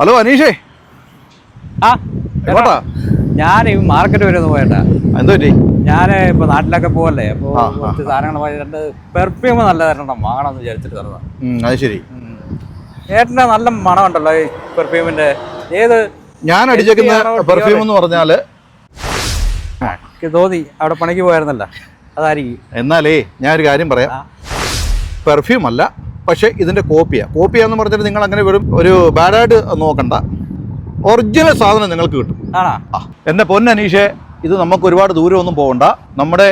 Hello അനീഷേ. ആ എങ്ങോട്ടാ? ഞാൻ ഈ മാർക്കറ്റ് വരെ ഒന്ന് പോയിട്ടാ. എന്തോ ഞാൻ ഇപ്പൊ നാട്ടിലൊക്കെ പോവല്ലേ അപ്പൊ കുറച്ച് സാധനങ്ങൾ രണ്ട് പെർഫ്യൂം നല്ല തരണം വാങ്ങണം എന്ന് വിചാരിച്ചിട്ട് തരണം അത് ശരി. ഏട്ടന്റെ നല്ല മണം ഉണ്ടല്ലോ ഈ പെർഫ്യൂമിന്റെ ഏത്? ഞാൻ അടിച്ചേക്കുന്ന പെർഫ്യൂം എന്ന് പറഞ്ഞാൽ തോന്നി അവിടെ പണിക്ക് പോയായിരുന്നല്ലോ അതായിരിക്കും. എന്നാലേ ഞാൻ ഒരു കാര്യം പറയാം. പെർഫ്യൂം അല്ല പക്ഷേ ഇതിന്റെ കോപ്പിയാണ് കോപ്പിയാന്ന് പറഞ്ഞാൽ നിങ്ങൾ അങ്ങനെ വെറും ഒരു ബാഡായിട്ട് നോക്കണ്ട. ഒറിജിനൽ സാധനം നിങ്ങൾക്ക് കിട്ടും. എന്റെ പൊന്നനീഷേ ഇത് നമുക്ക് ഒരുപാട് ദൂരമൊന്നും പോകണ്ട. നമ്മുടെ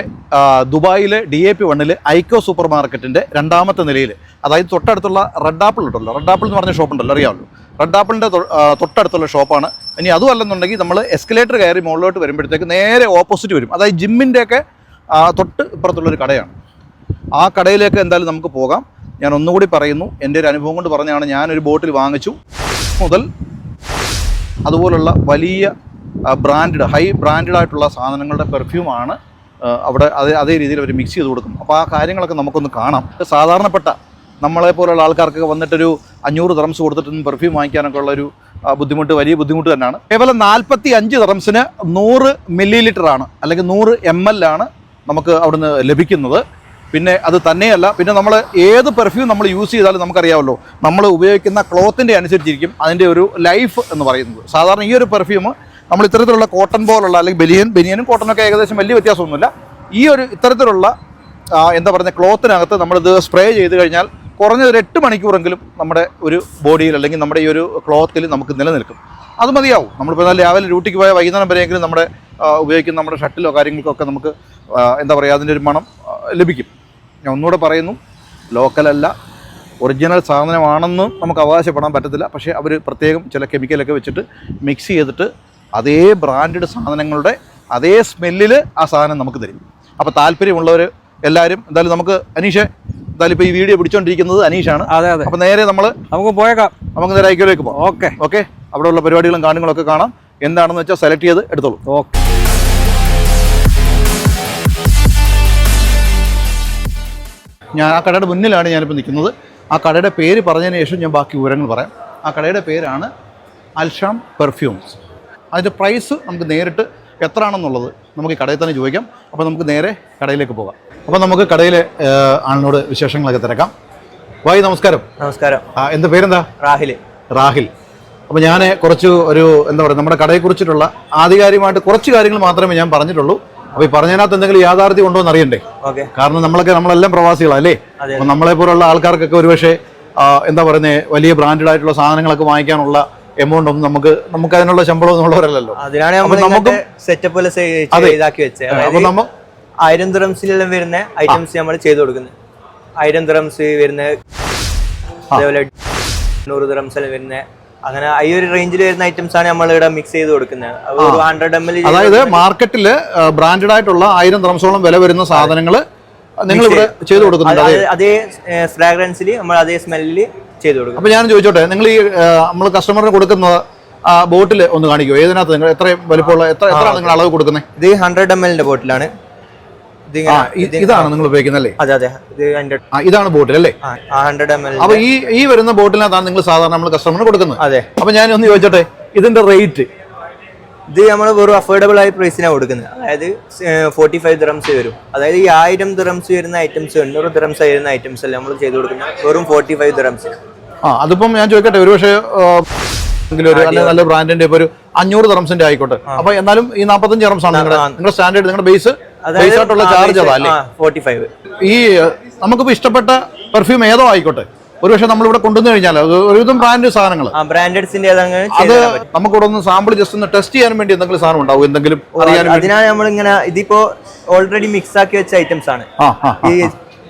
ദുബായിലെ ഡി എ പി വണ്ണിൽ ഐക്കോ സൂപ്പർ മാർക്കറ്റിന്റെ രണ്ടാമത്തെ നിലയിൽ അതായത് തൊട്ടടുത്തുള്ള റെഡ് ആപ്പിൾ ഉണ്ടല്ലോ. റെഡ് ആപ്പിൾ എന്ന് പറഞ്ഞ ഷോപ്പ് ഉണ്ടല്ലോ അറിയാമല്ലോ. റെഡ് ആപ്പിളിന്റെ തൊട്ടടുത്തുള്ള ഷോപ്പാണ് ഇനി അതും അല്ലെന്നുണ്ടെങ്കിൽ നമ്മൾ എസ്കലേറ്റർ കയറി മുകളിലോട്ട് വരുമ്പോഴത്തേക്ക് നേരെ ഓപ്പോസിറ്റ് വരും. അതായത് ജിമ്മിന്റെയൊക്കെ തൊട്ട് ഇപ്പുറത്തുള്ളൊരു കടയാണ്. ആ കടയിലേക്ക് എന്തായാലും നമുക്ക് പോകാം. ഞാൻ ഒന്നുകൂടി പറയുന്നു. എന്റെ ഒരു അനുഭവം കൊണ്ട് പറഞ്ഞാണ് ഞാനൊരു ബോട്ടിൽ വാങ്ങിച്ചു. മുതൽ അതുപോലുള്ള വലിയ ബ്രാൻഡഡ് ഹൈ ബ്രാൻഡഡ് ആയിട്ടുള്ള സാധനങ്ങളുടെ പെർഫ്യൂമാണ് അവിടെ അതേ അതേ രീതിയിൽ അവർ മിക്സ് ചെയ്ത് കൊടുക്കും അപ്പോൾ ആ കാര്യങ്ങളൊക്കെ നമുക്കൊന്ന് കാണാം. സാധാരണപ്പെട്ട നമ്മളെ പോലുള്ള ആൾക്കാർക്കൊക്കെ വന്നിട്ടൊരു അഞ്ഞൂറ് തറംസ് കൊടുത്തിട്ടൊന്നും പെർഫ്യൂം വാങ്ങിക്കാനൊക്കെ ഉള്ളൊരു ബുദ്ധിമുട്ട് വലിയ ബുദ്ധിമുട്ട് തന്നെയാണ്. കേവലം നാൽപ്പത്തി അഞ്ച് തറംസിന് നൂറ് മില്ലി ലിറ്റർ ആണ് അല്ലെങ്കിൽ നൂറ് എം എൽ ആണ് നമുക്ക് അവിടുന്ന് ലഭിക്കുന്നത്. പിന്നെ അത് തന്നെയല്ല പിന്നെ നമ്മൾ ഏത് പെർഫ്യൂം നമ്മൾ യൂസ് ചെയ്താലും നമുക്കറിയാമല്ലോ. നമ്മൾ ഉപയോഗിക്കുന്ന ക്ലോത്തിന്റെ അനുസരിച്ചിരിക്കും അതിന്റെ ഒരു ലൈഫ് എന്ന് പറയുന്നത്. സാധാരണ ഈ ഒരു പെർഫ്യൂം നമ്മൾ ഇത്തരത്തിലുള്ള കോട്ടൺ പോലുള്ള അല്ലെങ്കിൽ ബലിയൻ ബനിയനും കോട്ടനൊക്കെ ഏകദേശം വലിയ വ്യത്യാസമൊന്നുമില്ല. ഈ ഒരു ഇത്തരത്തിലുള്ള എന്താ പറയുക ക്ലോത്തിനകത്ത് നമ്മളിത് സ്പ്രേ ചെയ്ത് കഴിഞ്ഞാൽ കുറഞ്ഞത് ഒരു എട്ട് മണിക്കൂറെങ്കിലും നമ്മുടെ ഒരു ബോഡിയിൽ അല്ലെങ്കിൽ നമ്മുടെ ഈ ഒരു ക്ലോത്തിൽ നമുക്ക് നിലനിൽക്കും. അത് മതിയാവും. നമ്മളിപ്പോൾ എന്നാൽ രാവിലെ ഡ്യൂട്ടിക്ക് പോയ വൈകുന്നേരം വരെയെങ്കിലും നമ്മുടെ ഉപയോഗിക്കുന്ന നമ്മുടെ ഷട്ടിലോ കാര്യങ്ങൾക്കൊക്കെ നമുക്ക് എന്താ പറയുക അതിന്റെ ഒരു മണം ലഭിക്കും. ഞാൻ ഒന്നുകൂടെ പറയുന്നു ലോക്കലല്ല ഒറിജിനൽ സാധനമാണെന്ന് നമുക്ക് അവകാശപ്പെടാൻ പറ്റത്തില്ല. പക്ഷേ അവർ പ്രത്യേകം ചില കെമിക്കലൊക്കെ വെച്ചിട്ട് മിക്സ് ചെയ്തിട്ട് അതേ ബ്രാൻഡഡ് സാധനങ്ങളുടെ അതേ സ്മെല്ലിൽ ആ സാധനം നമുക്ക് തരും. അപ്പോൾ താല്പര്യമുള്ളവർ എല്ലാവരും എന്തായാലും നമുക്ക് അനീഷ് എന്തായാലും ഇപ്പോൾ ഈ വീഡിയോ പിടിച്ചോണ്ടിരിക്കുന്നത് അനീഷാണ്. അതെ അതെ. അപ്പോൾ നേരെ നമ്മൾ നമുക്ക് പോയേക്കാം. നമുക്ക് നേരെ ഐക്യയിലേക്ക് പോകാം ഓക്കെ. ഓക്കെ? അവിടെയുള്ള പരിപാടികളും കാണുകളൊക്കെ കാണാം. എന്താണെന്ന് വെച്ചാൽ സെലക്ട് ചെയ്ത് എടുത്തോളൂ. ഓക്കെ. ഞാൻ ആ കടയുടെ മുന്നിലാണ് ഞാനിപ്പോൾ നിൽക്കുന്നത്. ആ കടയുടെ പേര് പറഞ്ഞതിന് ശേഷം ഞാൻ ബാക്കി വിവരങ്ങൾ പറയാം. ആ കടയുടെ പേരാണ് അൽഷാം പെർഫ്യൂംസ്. അതിന്റെ പ്രൈസ് നമുക്ക് നേരിട്ട് എത്ര ആണെന്നുള്ളത് നമുക്ക് ഈ കടയിൽ തന്നെ ചോദിക്കാം. അപ്പോൾ നമുക്ക് നേരെ കടയിലേക്ക് പോകാം. അപ്പോൾ നമുക്ക് കടയിലെ ആളിനോട് വിശേഷങ്ങളൊക്കെ തിരക്കാം. വായി നമസ്കാരം. നമസ്കാരം. ആ, എന്റെ പേരെന്താ? റാഹിൽ റാഹിൽ. അപ്പോൾ ഞാൻ കുറച്ച് ഒരു എന്താ പറയുക നമ്മുടെ കടയെക്കുറിച്ചിട്ടുള്ള ആധികാരികമായിട്ട് കുറച്ച് കാര്യങ്ങൾ മാത്രമേ ഞാൻ പറഞ്ഞിട്ടുള്ളൂ. അപ്പോൾ ഈ പറഞ്ഞതിനകത്ത് എന്തെങ്കിലും യാഥാർത്ഥ്യം ഉണ്ടോ എന്ന് അറിയണ്ടേ? കാരണം നമ്മളൊക്കെ നമ്മളെല്ലാം പ്രവാസികളല്ലേ അല്ലേ? അപ്പം നമ്മളെ പോലുള്ള ആൾക്കാർക്കൊക്കെ ഒരുപക്ഷെ എന്താ പറയുന്നത് വലിയ ബ്രാൻഡഡ് ആയിട്ടുള്ള സാധനങ്ങളൊക്കെ വാങ്ങിക്കാനുള്ള എമൗണ്ട് ഒന്നും നമുക്ക് നമുക്ക് അതിനുള്ള ശമ്പളം അപ്പൊ നമ്മൾ നമുക്കും- സെറ്റപ്പ് എല്ലാം ഇതാക്കി വെച്ചത് അപ്പൊ ആയിരം ദ്രംസിലെല്ലാം വരുന്ന ഐറ്റംസ് നമ്മൾ ചെയ്തു കൊടുക്കുന്നത്. ആയിരം ദ്രംസ് വരുന്ന അതേപോലെ നൂറ് ദ്രംസ് എല്ലാം വരുന്ന അങ്ങനെ ഈ ഒരു റേഞ്ചിൽ വരുന്ന ഐറ്റംസ് ആണ് നമ്മൾ ഇവിടെ മിക്സ് ചെയ്ത് കൊടുക്കുന്നത്. അത് ഒരു ഹൺഡ്രഡ് എം എൽ അതായത് മാർക്കറ്റിൽ ബ്രാൻഡഡ് ആയിട്ടുള്ള ആയിരം ദ്രംസോളം വില വരുന്ന സാധനങ്ങൾ നിങ്ങൾ ഇവിടെ ചെയ്തു. കൊടുക്കുന്നുണ്ട്. അതെ ഫ്രാഗ്രൻസിൽ നമ്മൾ അതേ സ്മെല്ലിൽ ചെയ്തു കൊടുക്കും. അപ്പൊ ഞാൻ ചോദിച്ചോട്ടെ നിങ്ങൾ ഈ നമ്മൾ കസ്റ്റമറിന് കൊടുക്കുന്ന ബോട്ടിൽ ഒന്ന് കാണിക്കുമോ ഏതിനകത്ത് നിങ്ങൾ എത്ര വലിപ്പമുള്ള എത്ര എത്ര നിങ്ങൾ അളവ് കൊടുക്കുന്നത് ഇത് ഹൺഡ്രഡ് എം എല്ലിന്റെ ബോട്ടിലാണ് ഇതാണ് നിങ്ങൾ ഉപയോഗിക്കുന്നത് അല്ലേ? അതെ അതെ. ഇതാണ് ബോട്ടിൽ അല്ലേ? ഹൺഡ്രഡ് എം എൽ അപ്പൊ ഈ ഈ വരുന്ന ബോട്ടിലിനകത്താണ് നിങ്ങൾ സാധാരണ നമ്മൾ കസ്റ്റമറിന് കൊടുക്കുന്നത്. അതെ. അപ്പൊ ഞാൻ ഒന്ന് ചോദിച്ചോട്ടെ ഇതിന്റെ റേറ്റ് ഇത് നമ്മൾ വെറും അഫോർഡബിൾ ആയ പ്രൈസിനാണ് കൊടുക്കുന്നത്. അതായത് ഫോർട്ടി ഫൈവ് ദിറംസ് വരും. അതായത് ഈ ആയിരം ദ്രംസ് വരുന്ന ഐറ്റംസ് എണ്ണൂറ് ദ്രംസ് വരുന്ന ഐറ്റംസ് അല്ല നമ്മൾ ചെയ്ത് കൊടുക്കുന്നത് വെറും ഫോർട്ടി ഫൈവ് ദിറംസ് ആ അതിപ്പം ഞാൻ ചോദിക്കട്ടെ ഒരു പക്ഷേ ഒരു നല്ല ബ്രാൻഡിന്റെ ഇപ്പൊ ഒരു അഞ്ഞൂറ് ദ്രംസിന്റെ ആയിക്കോട്ടെ. അപ്പൊ എന്നാലും ഈ നാപ്പത്തഞ്ച് ദ്രംസ് ആണ് നിങ്ങളുടെ സ്റ്റാൻഡേർഡ് നിങ്ങളുടെ base base charge forty five ഈ ഏഹ്, നമുക്കിപ്പോ ഇഷ്ടപ്പെട്ട പെർഫ്യൂം ഏതോ ആയിക്കോട്ടെ. ഒരു നമ്മൾ നമ്മളിവിടെ കൊണ്ടുവന്നു കഴിഞ്ഞാൽ അത് ഒരുവിധം ബ്രാൻഡ് സാധനങ്ങൾ ബ്രാൻഡഡ്സിന്റെ അത് നമുക്ക് ഒന്ന് സാമ്പിൾ ജസ്റ്റ് ഒന്ന് ടെസ്റ്റ് ചെയ്യാൻ വേണ്ടി എന്തെങ്കിലും സാധനം ഉണ്ടാവും? എന്തെങ്കിലും അതിനാണ് നമ്മൾ ഇങ്ങനെ ഇതിപ്പോ ഓൾറെഡി മിക്സ് ആക്കി വെച്ച ഐറ്റംസ് ആണ്. ഈ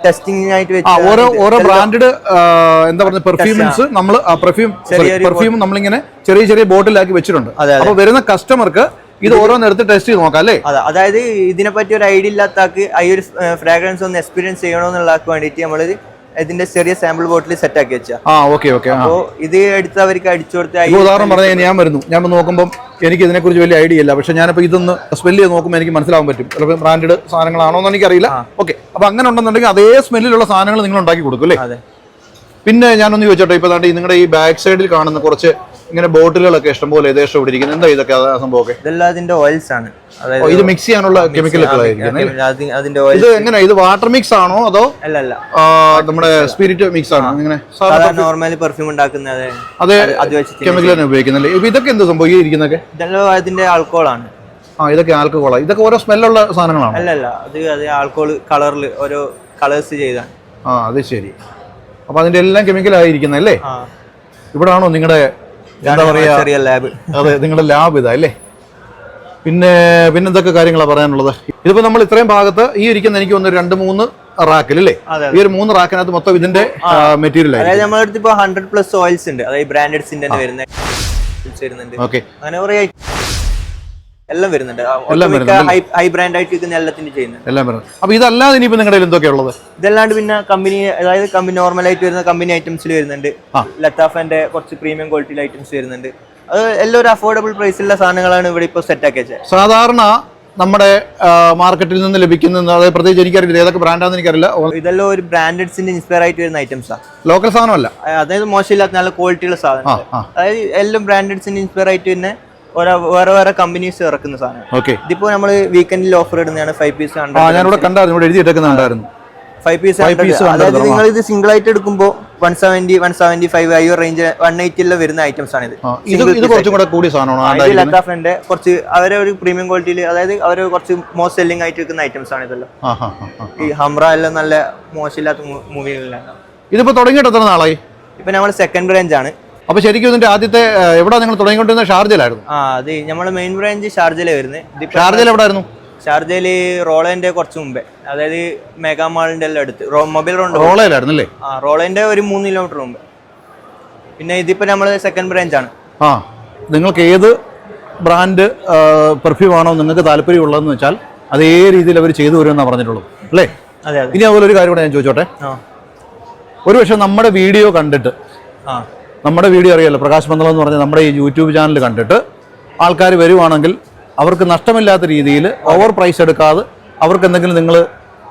ടെസ്റ്റിംഗ് വെച്ച ഓരോ ഓരോ ബ്രാൻഡഡ് എന്താ പറയുക പെർഫ്യൂംസ് നമ്മൾ പെർഫ്യൂം പെർഫ്യൂം നമ്മളിങ്ങനെ ചെറിയ ചെറിയ ബോട്ടിലാക്കി വെച്ചിട്ടുണ്ട്. അതെ, അതെ. അപ്പൊ വരുന്ന കസ്റ്റമർക്ക് ഇത് ഓരോന്ന് എടുത്ത് ടെസ്റ്റ് ചെയ്ത് നോക്കാം അല്ലേ? അതെ അതായത് ഇതിനെ പറ്റി ഒരു ഐഡിയ ഇല്ലാത്ത ആ ഈ ഒരു ഫ്രാഗ്രൻസ് ഒന്ന് എക്സ്പീരിയൻസ് ചെയ്യണമെന്നുള്ള വേണ്ടിട്ട് വേണ്ടിയിട്ട് നമ്മൾ ഇതിന്റെ ചെറിയ സാമ്പിൾ ബോട്ടിൽ സെറ്റ് ആക്കി വെച്ചാ. ആ ഓക്കെ ഓക്കെ അപ്പോ ഇത് എടുത്ത് അവർക്ക് അടിച്ചു കൊടുത്ത് ഉദാഹരണം പറഞ്ഞാൽ ഞാൻ വരുന്നു. ഞാൻ നോക്കുമ്പോൾ എനിക്ക് ഇതിനെക്കുറിച്ച് വലിയ ഐഡിയ ഇല്ല. പക്ഷെ ഞാനിപ്പോൾ ഇതൊന്ന് സ്മെല്ല് ചെയ്ത് നോക്കുമ്പോൾ എനിക്ക് മനസ്സിലാവാൻ പറ്റും. ചിലപ്പോൾ ബ്രാൻഡഡ് സാധനങ്ങളാണോ എന്ന് എനിക്കറിയില്ല. ഓക്കെ അപ്പൊ അങ്ങനെ ഉണ്ടെന്നുണ്ടെങ്കിൽ അതേ സ്മെല്ലിലുള്ള സാധനങ്ങൾ നിങ്ങൾ ഉണ്ടാക്കി കൊടുക്കും അല്ലേ? അതെ. പിന്നെ ഞാനൊന്ന് ചോദിച്ചോട്ടെ. ഇപ്പൊ നിങ്ങളുടെ ഈ ബാക്ക് സൈഡിൽ കാണുന്ന കുറച്ച് ഇങ്ങനെ ബോട്ടിലുകളൊക്കെ ഇഷ്ടംപോലെ ഏകദേശം ഇവിടെ ഇരിക്കുന്നത് എന്താ ഇതൊക്കെ സംഭവമൊക്കെ? ഇതെല്ലാം അതിന്റെ ഓയിൽസ് ആണ് ഇത് മിക്സ് ചെയ്യാനുള്ള കെമിക്കലൊക്കെ അതിന്റെ ഓയിൽ ഇത് എങ്ങനെ ഇത് വാട്ടർ മിക്സ് ആണോ അതോ അല്ല അല്ല നമ്മുടെ സ്പിരിറ്റ് മിക്സ് ആണോ? ഇങ്ങനെ നോർമലി പെർഫ്യൂം ഉണ്ടാക്കുന്ന അതെ കെമിക്കൽ തന്നെ ഉപയോഗിക്കുന്നില്ലേ ഇപ്പൊ ഇതൊക്കെ എന്ത് സംഭവം? ഈ ഇരിക്കുന്നൊക്കെ ഇതെല്ലാം അതിന്റെ ആൽക്കോൾ ആണ്. ആ ഇതൊക്കെ ആൽക്കഹോളാണ് ഇതൊക്കെ ഓരോ സ്മെല്ലുള്ള സാധനങ്ങളാണ്? അല്ല അല്ല അത് അത് ആൾക്കോൾ കളറിൽ ഓരോ കളേഴ്സ് ചെയ്താണ്. ആ അത് ശരി. അപ്പൊ അതിന്റെ എല്ലാം കെമിക്കൽ ആയിരിക്കുന്നല്ലേ ഇവിടാണോ നിങ്ങളുടെ എന്താ പറയാ? ചെറിയ ലാബ്. അതെ നിങ്ങളുടെ ലാബ് ഇതാ അല്ലേ? പിന്നെ പിന്നെന്തൊക്കെ കാര്യങ്ങളാണ് പറയാനുള്ളത്? ഇതിപ്പോ നമ്മൾ ഇത്രയും ഭാഗത്ത് ഈ ഇരിക്കുന്ന എനിക്ക് ഒന്ന് രണ്ട് മൂന്ന് റാക്കിൽ അല്ലേ? ഈ ഒരു മൂന്ന് റാക്കിനകത്ത് മൊത്തം ഇതിന്റെ മെറ്റീരിയൽ അതായത് നമ്മുടെ അടുത്ത് ഇപ്പൊ ഹൺഡ്രഡ് പ്ലസ് ഓയിൽസ് ഉണ്ട്. അതായത് ബ്രാൻഡഡ്സിന്റെ തന്നെ വരുന്ന വരുന്നുണ്ട്. ഓക്കെ. അങ്ങനെ കുറെ എല്ലാം വരുന്നുണ്ട്. എല്ലാം വരുന്നുണ്ട് ഹൈ ബ്രാൻഡ് ആയിട്ട് നിൽക്കുന്ന എല്ലാത്തിനും ചെയ്യുന്നുണ്ട്. എല്ലാം വരുന്നത് അപ്പൊ ഇതല്ലാതെ ഇനിയിപ്പോ നിങ്ങളുടെ എന്തൊക്കെയാ ഉള്ളത്? ഇതല്ലാണ്ട് പിന്നെ കമ്പനി അതായത് കമ്പനി നോർമൽ ആയിട്ട് വരുന്ന കമ്പനി ഐറ്റംസിൽ വരുന്നുണ്ട്. ലത്താഫന്റെ കുറച്ച് പ്രീമിയം ക്വാളിറ്റിയിൽ ഐറ്റംസ് വരുന്നുണ്ട്. അത് എല്ലാം ഒരു അഫോർഡബിൾ പ്രൈസിലുള്ള സാധനങ്ങളാണ് ഇവിടെ ഇപ്പോൾ സെറ്റ് ആക്കിയത് സാധാരണ നമ്മുടെ മാർക്കറ്റിൽ നിന്ന് ലഭിക്കുന്ന അതായത് പ്രത്യേകിച്ച് എനിക്കറിയില്ല ഏതൊക്കെ ബ്രാൻഡാന്ന് എനിക്കറിയില്ല. ഇതെല്ലാം ഒരു ബ്രാൻഡഡ്സിന്റെ ഇൻസ്പയർ ആയിട്ട് വരുന്ന ഐറ്റംസാണ് ലോക്കൽ സാധനമല്ല. അതായത് മോശമില്ലാത്ത നല്ല ക്വാളിറ്റിയുള്ള സാധനം അതായത് എല്ലാം ബ്രാൻഡഡ്സിന്റെ ഇൻസ്പയർ ആയിട്ട് തന്നെ ഓരോ വേറെ വേറെ കമ്പനീസ് ഇറക്കുന്ന സാധനം. ഓക്കെ ഇതിപ്പോ നമ്മൾ വീക്കെൻഡിൽ ഓഫർ ഇടുന്നതാണ് ഫൈവ് പീസ് ഞാനിവിടെ കണ്ടായിരുന്നു ഇവിടെ ഫൈവ് പീസ് അതായത് നിങ്ങൾ ഇത് സിംഗിൾ ആയിട്ട് എടുക്കുമ്പോൾ one seventy one seventy five ആ റേഞ്ച് വൺ എയ്റ്റിൽ വരുന്ന ഐറ്റംസ് ആണ് ഇത് ഇത് കുറച്ചും കൂടെ കൂടിയ സാധനമാണ്. ലത്താഫിന്റെ കുറച്ച് അവരെ ഒരു പ്രീമിയം ക്വാളിറ്റിയിൽ അതായത് അവർ കുറച്ച് മോസ്റ്റ് സെല്ലിംഗ് ആയിട്ട് വെക്കുന്ന ഐറ്റംസ് ആണ് ഇതെല്ലാം. ഈ ഹംറ എല്ലാം നല്ല മോശമില്ലാത്ത മൂവികളിലാണ് ഇതിപ്പോ തുടങ്ങിയിട്ട് എത്ര നാളായി? ഇപ്പൊ നമ്മൾ സെക്കൻഡ് റേഞ്ച് ആണ്. അപ്പൊ ശരിക്കും ഇതിന്റെ ആദ്യത്തെ എവിടെ നിങ്ങൾ തുടങ്ങിക്കൊണ്ടിരുന്ന ഷാർജയിലായിരുന്നു. ആ അത് നമ്മളെ മെയിൻ ബ്രാഞ്ച് ഷാർജയിലെ വരുന്നത് ഷാർജയിൽ എവിടെ ആയിരുന്നു ഷാർജയിൽ റോളേന്റെ കുറച്ച് മുമ്പേ. അതായത് മെഗാ മാളിന്റെ എല്ലാം അടുത്ത്. മൊബൈൽ റോണ്ട് റോളയിലായിരുന്നു അല്ലേ ആ റോളേന്റെ ഒരു മൂന്ന് കിലോമീറ്റർ മുമ്പ്. പിന്നെ ഇതിപ്പോ നമ്മൾ സെക്കൻഡ് ബ്രാഞ്ച് ആണ്. ആ നിങ്ങൾക്ക് ഏത് ബ്രാൻഡ് പെർഫ്യൂം ആണോ നിങ്ങൾക്ക് താല്പര്യമുള്ളതെന്ന് വെച്ചാൽ അതേ രീതിയിൽ അവർ ചെയ്തു വരുമെന്നാണ് പറഞ്ഞിട്ടുള്ളൂ അല്ലേ? അതെ അതെ. ഇനി അതുപോലെ ഒരു കാര്യം കൂടെ ഞാൻ ചോദിച്ചോട്ടെ? ഒരു പക്ഷെ നമ്മുടെ വീഡിയോ കണ്ടിട്ട് ആ. നമ്മുടെ വീഡിയോ അറിയാലോ പ്രകാശ് പന്തളം എന്ന് പറഞ്ഞാൽ നമ്മുടെ ഈ യൂട്യൂബ് ചാനൽ കണ്ടിട്ട് ആൾക്കാർ വരുവാണെങ്കിൽ അവർക്ക് നഷ്ടമില്ലാത്ത രീതിയിൽ ഓവർ പ്രൈസ് എടുക്കാതെ അവർക്ക് എന്തെങ്കിലും നിങ്ങൾ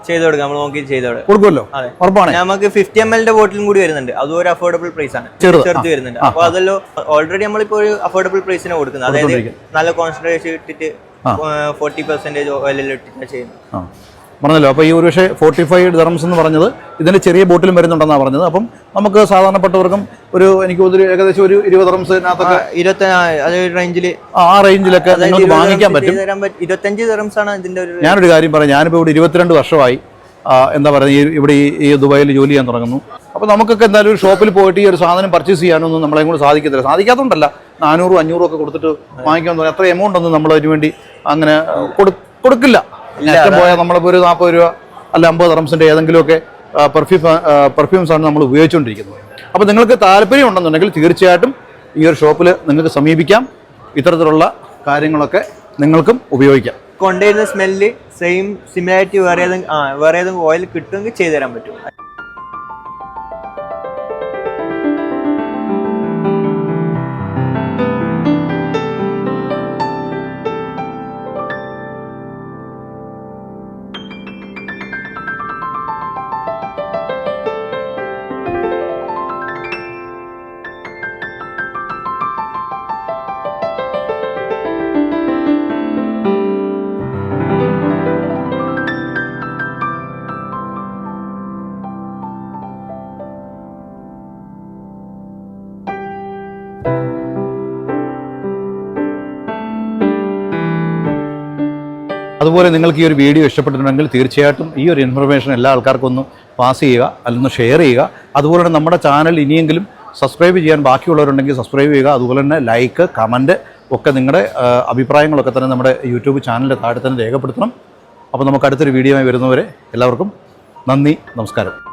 ചെയ്ത് കൊടുക്കാം നമ്മൾ നോക്കി ചെയ്ത് കൊടുക്കാം. കൊടുക്കുമല്ലോ. ഉറപ്പാണ്. നമുക്ക് ഫിഫ്റ്റി എം എല്ലിന്റെ ബോട്ടിലും കൂടി വരുന്നുണ്ട്. അതും ഒരു അഫോർഡബിൾ പ്രൈസ് ആണ്. ചെറുത്, വരുന്നുണ്ട്. അപ്പൊ അതല്ലോ ഓൾറെഡി നമ്മളിപ്പോ ഒരു അഫോർഡബിൾ പ്രൈസിന് കൊടുക്കുന്നത്. അതായത് നല്ല കോൺസെൻട്രേഷൻ ഇട്ടിട്ട് ഫോർട്ടി പെർസെന്റേജ് ഓയിലിൽ ചെയ്യുന്നത്. പറഞ്ഞല്ലോ. അപ്പോൾ ഈ ഒരു പക്ഷേ ഫോർട്ടി ഫൈവ് ഡെറംസ് എന്ന് പറഞ്ഞത് ഇതിന്റെ ചെറിയ ബോട്ടിലും വരുന്നുണ്ടെന്നാണ് പറഞ്ഞത്. അപ്പം നമുക്ക് സാധാരണപ്പെട്ടവർക്കും ഒരു എനിക്ക് ഒരു ഏകദേശം ഒരു ഇരുപത് ഡർമ്സിനകത്തൊക്കെ ഇരുപത്തി അത് റേഞ്ചിൽ ആ റേഞ്ചിലൊക്കെ നിങ്ങൾക്ക് വാങ്ങിക്കാൻ പറ്റും. ഇരുപത്തഞ്ച് ആണ് ഇതിന്റെ ഒരു ഞാനൊരു കാര്യം പറയാം. ഞാനിപ്പോൾ ഇവിടെ ഇരുപത്തിരണ്ട് വർഷമായി എന്താ പറയുക ഈ ഇവിടെ ഈ ദുബായിൽ ജോലി ചെയ്യാൻ തുടങ്ങുന്നു. അപ്പോൾ നമുക്കൊക്കെ എന്തായാലും ഒരു ഷോപ്പിൽ പോയിട്ട് ഈ ഒരു സാധനം പർച്ചേസ് ചെയ്യാനൊന്നും നമ്മളെ കൂടെ സാധിക്കത്തില്ല. സാധിക്കാത്തതുകൊണ്ടല്ല. നാനൂറും അഞ്ഞൂറും ഒക്കെ കൊടുത്തിട്ട് വാങ്ങിക്കാൻ തോന്നുന്നു. എത്ര എമൗണ്ട് ഒന്നും നമ്മൾ അതിനുവേണ്ടി അങ്ങനെ കൊടു- കൊടുക്കില്ല. ഏറ്റവും പോയാൽ നമ്മളിപ്പോൾ ഒരു നാൽപ്പത് രൂപ അല്ല അമ്പത് റംസിന്റെ ഏതെങ്കിലുമൊക്കെ പെർഫ്യൂം പെർഫ്യൂംസ് ആണ് നമ്മൾ ഉപയോഗിച്ചുകൊണ്ടിരിക്കുന്നത് അപ്പോൾ നിങ്ങൾക്ക് താല്പര്യം ഉണ്ടെന്നുണ്ടെങ്കിൽ തീർച്ചയായിട്ടും ഈ ഒരു ഷോപ്പിൽ നിങ്ങൾക്ക് സമീപിക്കാം. ഇത്തരത്തിലുള്ള കാര്യങ്ങളൊക്കെ നിങ്ങൾക്കും ഉപയോഗിക്കാം. കൊണ്ടുവരുന്ന സ്മെല്ല് സെയിം സിമിലാരിറ്റി വേറെ ഏതെങ്കിലും വേറെ ഏതെങ്കിലും ഓയിൽ കിട്ടുമെങ്കിൽ ചെയ്തു തരാൻ പറ്റും. അതുപോലെ നിങ്ങൾക്ക് ഈ ഒരു വീഡിയോ ഇഷ്ടപ്പെട്ടിട്ടുണ്ടെങ്കിൽ തീർച്ചയായിട്ടും ഈ ഒരു ഇൻഫർമേഷൻ എല്ലാ ആൾക്കാർക്കും ഒന്ന് പാസ് ചെയ്യുക അല്ലൊന്ന് ഷെയർ ചെയ്യുക. അതുപോലെ തന്നെ നമ്മുടെ ചാനൽ ഇനിയെങ്കിലും സബ്സ്ക്രൈബ് ചെയ്യാൻ ബാക്കിയുള്ളവരുണ്ടെങ്കിൽ സബ്സ്ക്രൈബ് ചെയ്യുക. അതുപോലെ തന്നെ ലൈക്ക് കമന്റ് ഒക്കെ നിങ്ങളുടെ അഭിപ്രായങ്ങളൊക്കെ തന്നെ നമ്മുടെ യൂട്യൂബ് ചാനലിന്റെ താഴെ തന്നെ രേഖപ്പെടുത്തണം. അപ്പോൾ നമുക്ക് അടുത്തൊരു വീഡിയോയുമായി വരുന്നവരെ എല്ലാവർക്കും നന്ദി നമസ്കാരം.